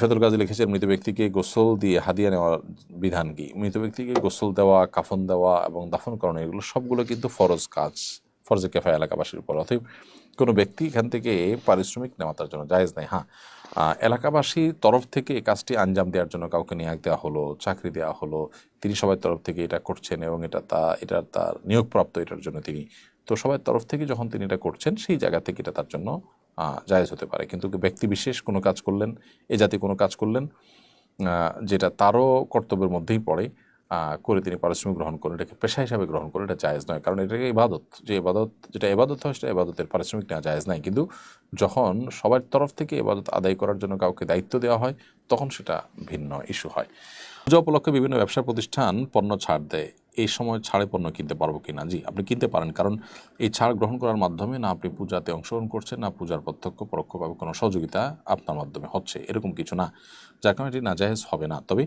ফেদুল গাজী লিখেছেন মৃত ব্যক্তিকে গোসল দিয়ে হাদিয়া নেওয়ার বিধান কি? মৃত ব্যক্তিকে গোসল দেওয়া, কাফন দেওয়া এবং দাফন করানো, এগুলো সবগুলো কিন্তু ফরজ কাজ, ফরজে কেফা এলাকাবাসীর উপর। অতএব কোনো ব্যক্তি এখান থেকে পারিশ্রমিক নেওয়া তার জন্য জায়েজ নেই। হ্যাঁ এলাকাবাসীর তরফ থেকে এই কাজটি আঞ্জাম দেওয়ার জন্য কাউকে নিয়োগ দেওয়া হলো, চাকরি দেওয়া হলো, তিনি সবার তরফ থেকে এটা করছেন এবং এটা তা এটা তার নিয়োগপ্রাপ্ত এটার জন্য তিনি, তো সবার তরফ থেকে যখন তিনি এটা করছেন, সেই জায়গা থেকে এটা তার জন্য জায়েজ হতে পারে। কিন্তু ব্যক্তি বিশেষ কোনো কাজ করলেন, এ জাতি কোনো কাজ করলেন যেটা তারও কর্তব্যের মধ্যেই পড়ে করে তিনি পারিশ্রমিক গ্রহণ করেন। এটাকে পেশা হিসাবে গ্রহণ করে এটা জায়েজ নয়। কারণ এটাকে ইবাদত, যে ইবাদত, যেটা ইবাদত হয় সেটা ইবাদতের পারিশ্রমিক নেওয়া জায়েজ নাই। কিন্তু যখন সবার তরফ থেকে ইবাদত আদায় করার জন্য কাউকে দায়িত্ব দেওয়া হয়, তখন সেটা ভিন্ন ইস্যু হয়। পূজা উপলক্ষে বিভিন্ন ব্যবসা প্রতিষ্ঠান পণ্য ছাড় দেয়। এই সময় ছাড়ে পণ্য কিনতে পারব কি না জি, আপনি কিনতে পারেন। কারণ এই ছাড় গ্রহণ করার মাধ্যমে না আপনি পূজাতে অংশগ্রহণ করছেন, না পূজার প্রত্যক্ষ পরোক্ষভাবে কোনো সহযোগিতা আপনার মাধ্যমে হচ্ছে। এরকম কিছু না। যার কারণে এটি নাজাহেজ হবে না। তবে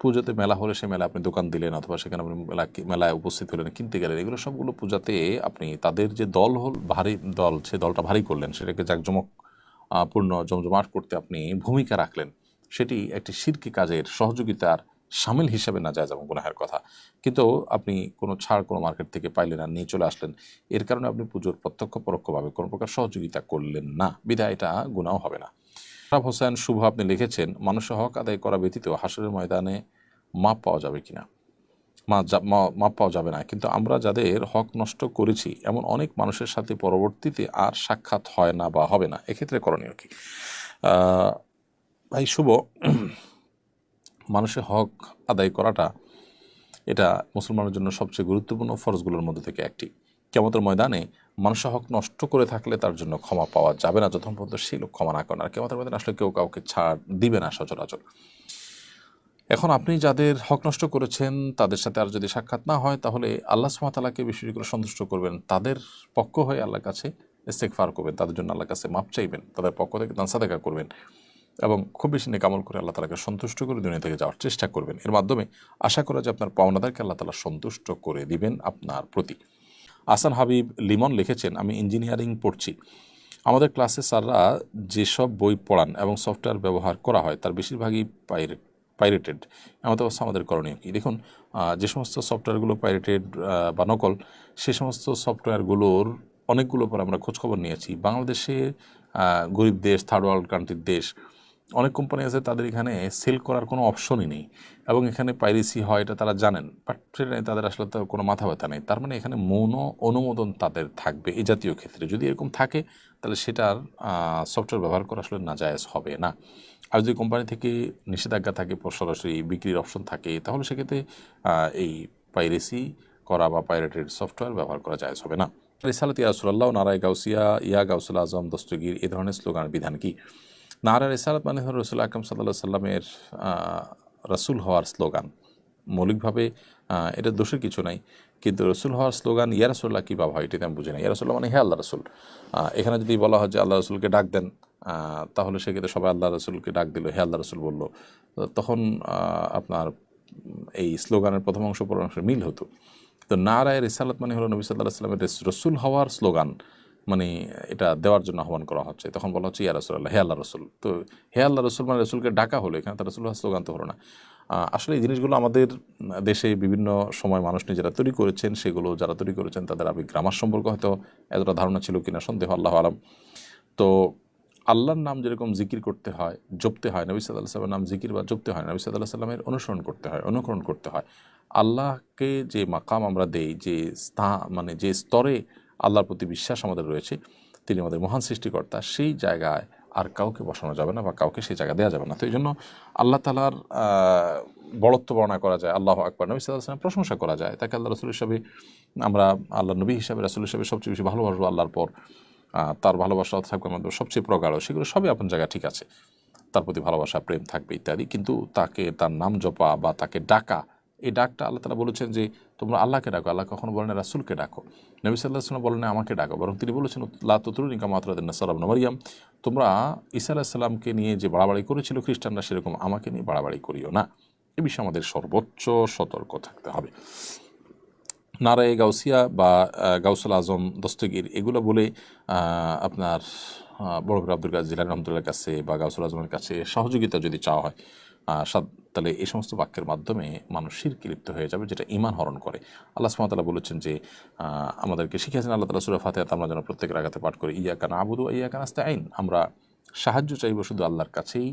পুজোতে মেলা হলে সে মেলা আপনি দোকান দিলেন অথবা সেখানে আপনি মেলা মেলায় উপস্থিত হলেন, কিনতে গেলেন, এগুলো সবগুলো পূজাতে আপনি তাদের যে দল হল, ভারী দল, সে দলটা ভারী করলেন, সেটাকে জাঁকজমক পূর্ণ জমজমাট করতে আপনি ভূমিকা রাখলেন, সেটি একটি শিরকি কাজের সহযোগিতার সামিল হিসাবে না যায় যেমন গুনাহের কথা। কিন্তু আপনি কোনো ছাড় কোনো মার্কেট থেকে পাইলেন আর নিয়ে চলে আসলেন, এর কারণে আপনি পুজোর প্রত্যক্ষ পরোক্ষভাবে কোনো প্রকার সহযোগিতা করলেন না। বিধায় এটা গুণাও হবে না। আশরাফ হোসেন, শুভ, আপনি লিখেছেন, মানুষের হক আদায় করা ব্যতীত হাসরের ময়দানে মাপ পাওয়া যাবে যা- মা- মাপ পাওয়া যাবে না। কিন্তু আমরা যাদের হক নষ্ট করেছি, এমন অনেক মানুষের সাথে পরবর্তীতে আর সাক্ষাৎ হয় না বা হবে না। এক্ষেত্রে করণীয় কি? ভাই শুভ মানুষের হক আদায় করাটা এটা মুসলমানের জন্য সবচেয়ে গুরুত্বপূর্ণ ফরজগুলোর মধ্যে থেকে একটি। কেমতের ময়দানে মানুষের হক নষ্ট করে থাকলে তার জন্য ক্ষমা পাওয়া যাবে না, যতক্ষণ পর্যন্ত সেই লোক ক্ষমা না করেন আর কেমতের ময়দানে আসলে কেউ কাউকে ছাড় দিবে না সচরাচর। এখন আপনি যাদের হক নষ্ট করেছেন, তাদের সাথে আর যদি সাক্ষাৎ না হয়, তাহলে আল্লাহ সুমাতালাকে করে সন্তুষ্ট করবেন। তাদের পক্ষ হয়ে আল্লাহর কাছে ইস্তেকফার করবেন। তাদের জন্য আল্লাহর কাছে মাপ চাইবেন। তাদের পক্ষ থেকে দানসা দেখা করবেন। এবং খুব বেশি নেকামল করে আল্লাহ তালাকে সন্তুষ্ট করে দুনিয়া থেকে যাওয়ার চেষ্টা করবেন। এর মাধ্যমে আশা করা যে আপনার পাওনাদারকে আল্লাহ তালা সন্তুষ্ট করে দিবেন আপনার প্রতি। আসান হাবিব লিমন লিখেছেন, আমি ইঞ্জিনিয়ারিং পড়ছি। আমাদের ক্লাসে স্যাররা যেসব বই পড়ান এবং সফটওয়্যার ব্যবহার করা হয়, তার বেশিরভাগই পাইরেট পাইরেটেড। এমন অবস্থা আমাদের করণীয় কি? দেখুন যে সমস্ত সফটওয়্যারগুলো পাইরেটেড বা নকল, সে সমস্ত সফটওয়্যারগুলোর অনেকগুলো পর আমরা খোঁজখবর নিয়েছি। বাংলাদেশে গরিব দেশ, থার্ড ওয়ার্ল্ড কান্ট্রির দেশ অনেক কোম্পানি আছে তাদের এখানে সেল করার কোনো অপশনই নেই। এবং এখানে পাইরেসি হয়, এটা তারা জানেন। বাট সেটা তাদের আসলে তো কোনো মাথা ব্যথা নেই। তার মানে এখানে মৌন অনুমোদন তাদের থাকবে এই জাতীয় ক্ষেত্রে। যদি এরকম থাকে, তাহলে সেটার সফটওয়্যার ব্যবহার করা আসলে নাজায়েজ হবে না। আর যদি কোম্পানি থেকে নিষেধাজ্ঞা থাকে, সরাসরি বিক্রির অপশন থাকে, তাহলে সেক্ষেত্রে এই পাইরেসি করা বা পাইরেটেড সফটওয়্যার ব্যবহার করা জায়েজ হবে না। রিসালাত ইয়াসুল্লাহ নারায় গাউসিয়া, ইয়া গাউসুল আজম, দস্তগীর এই ধরনের স্লোগানের বিধান কি? নারা রিসালাত মানে হল রসুল আকরম সাল্লাহ সাল্লামের রাসুল হওয়ার স্লোগান। মৌলিকভাবে এটা দোষের কিছু নাই। কিন্তু রসুল হওয়ার স্লোগান, ইয়া রসুল্লাহ কী ভাবা হয়? এটাতে আমি বুঝি না ইয়া রসুল্লাহ মানে হে আল্লাহ রসুল। এখানে যদি বলা হয় যে আল্লাহ রসুলকে ডাক দেন তাহলে সেক্ষেত্রে সবাই আল্লাহ রসুলকে ডাক দিল, হে আল্লাহ রসুল বলল। তখন আপনার এই স্লোগানের প্রথম অংশ পর অংশ মিল হতো। তো নারায় রিসালাত মানে হলো নবী সাল্লাহ সাল্লামের রসুল হওয়ার স্লোগান। মানে এটা দেওয়ার জন্য আহ্বান করা হচ্ছে। তখন বলা হচ্ছে, ইয়া রসুল্লাহ হে আল্লাহ রসুল। তো হে আল্লাহ রসুল মানে রসুলকে ডাকা হলো এখানে, তার রসুল স্লোগান তো হলো না। আসলে এই জিনিসগুলো আমাদের দেশে বিভিন্ন সময় মানুষ নিজেরা তৈরি করেছেন, সেগুলো যারা তৈরি করেছেন তাদের আবেগ গ্রামার সম্পর্কে হয়তো এতটা ধারণা ছিল কিনা সন্দেহ, আল্লাহ আলম। তো আল্লাহর নাম যেরকম জিকির করতে হয়, জপতে হয়, নবী সাল্লাহ সাল্লামের নাম জিকির বা জপতে হয় নবী সাল্লাহ সাল্লামের অনুসরণ করতে হয়, অনুকরণ করতে হয়। আল্লাহকে যে মাকাম আমরা দেই, যে স্থান মানে যে স্তরে আল্লাহর প্রতি বিশ্বাস আমাদের রয়েছে। তিনি আমাদের মহান সৃষ্টিকর্তা, সেই জায়গায় আর কাউকে বসানো যাবে না বা কাউকে সেই জায়গা দেওয়া যাবে না। তো এই জন্য আল্লাহ তালার বড়ত্ব বর্ণনা করা যায়, আল্লাহ আকবর, নবী সাল্লাহ প্রশংসা করা যায়। তাকে আল্লাহ রসুল হিসাবে আমরা আল্লাহ নবী হিসাবে, রাসুল হিসাবে সবচেয়ে বেশি ভালোবাসবো আল্লাহর পর। তার ভালোবাসা থাকবে আমাদের সবচেয়ে প্রগাঢ়, সেগুলো সবই আপন জায়গায় ঠিক আছে। তার প্রতি ভালোবাসা, প্রেম থাকবে ইত্যাদি, কিন্তু তাকে তার নাম জপা বা তাকে ডাকা এই ডাকটা আল্লাহ তালা বলেছেন যে, তোমরা আল্লাহকে ডাকো, আল্লাহ কখনো বলেন রাসুলকে ডাকো। নবী সাল্লাহ সাল্লাম বলেন আমাকে ডাকো। বরং তিনি বলেছেন, লা ততুরিকা মাতরাদিন সালাম মারিয়াম, তোমরা ঈসা আলাহিসাল্লামকে নিয়ে যে বাড়াবাড়ি করেছিল, খ্রিস্টানরা সেরকম আমাকে নিয়ে বাড়াবাড়ি করিও না। এ বিষয়ে আমাদের সর্বোচ্চ সতর্ক থাকতে হবে। নারায়ে গাউসিয়া বা গাউসুল আজম দস্তগীর এগুলো বলে আপনার বড় আব্দুল কাজ জিলানি রহমতুল্লাহর কাছে বা গাউসুল আজমের কাছে সহযোগিতা যদি চাওয়া হয় সাদ- তাহলে এই সমস্ত বাক্যের মাধ্যমে মানুষ শিরকে লিপ্ত হয়ে যাবে, যেটা ইমান হরণ করে। আল্লাহ সুমাতালা বলেছেন যে আমাদেরকে শিখিয়েছেন আল্লাহ তালা সুরা ফাতে আমরা যেন প্রত্যেকের আঘাতে পাঠ করি, ইয়া কানা আবুদু ইয়া কানা আইন আমরা সাহায্য চাইব শুধু আল্লাহর কাছেই,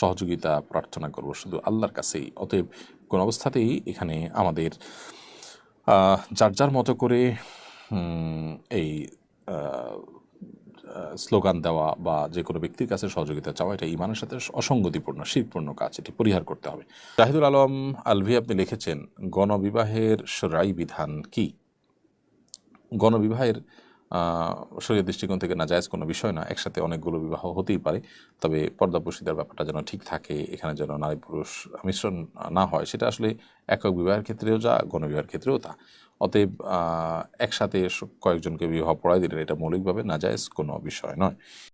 সহযোগিতা প্রার্থনা করব শুধু আল্লাহর কাছেই। অতএব কোন অবস্থাতেই এখানে আমাদের যার যার মতো করে এই স্লোগান দেওয়া বা যে কোনো ব্যক্তির কাছে সহযোগিতা চাওয়া, এটা ইমানের সাথে অসঙ্গতিপূর্ণ শিরপূর্ণ কাজ, এটি পরিহার করতে হবে। জাহিদুল আলম আলভি আপনি লিখেছেন, গণবিবাহের সরাই বিধান কি? গণবিবাহের শরীর দৃষ্টিকোণ থেকে নাজায়জ কোনো বিষয় না, একসাথে অনেকগুলো বিবাহ হতেই পারে, তবে পর্দাপসিদার ব্যাপারটা যেন ঠিক থাকে, এখানে যেন নারী পুরুষ মিশ্রণ না হয়, সেটা আসলে একক বিবাহের ক্ষেত্রেও যা, গণবিবাহের ক্ষেত্রেও তা। অতএব একসাথে কয়েকজনকে বিবাহ পড়ায় দিলেন। এটা মৌলিকভাবে নাজায়জ কোনো বিষয় নয়।